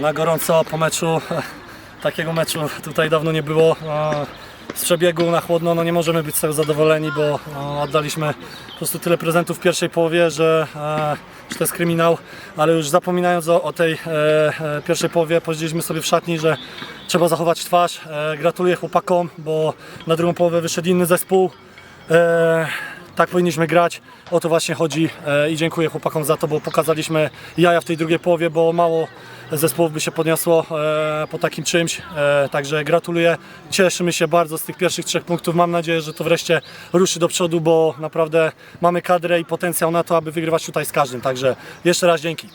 na gorąco po meczu. Takiego meczu tutaj dawno nie było. E, Z przebiegu na chłodno no nie możemy być z tego zadowoleni, bo e, oddaliśmy po prostu tyle prezentów w pierwszej połowie, że, e, że to jest kryminał. Ale już zapominając o, o tej e, e, pierwszej połowie, powiedzieliśmy sobie w szatni, że trzeba zachować twarz. E, Gratuluję chłopakom, bo na drugą połowę wyszedł inny zespół. Tak powinniśmy grać, o to właśnie chodzi e, i dziękuję chłopakom za to, bo pokazaliśmy jaja w tej drugiej połowie, bo mało zespołów by się podniosło e, po takim czymś, e, także gratuluję, cieszymy się bardzo z tych pierwszych trzech punktów, mam nadzieję, że to wreszcie ruszy do przodu, bo naprawdę mamy kadrę i potencjał na to, aby wygrywać tutaj z każdym, także jeszcze raz dzięki.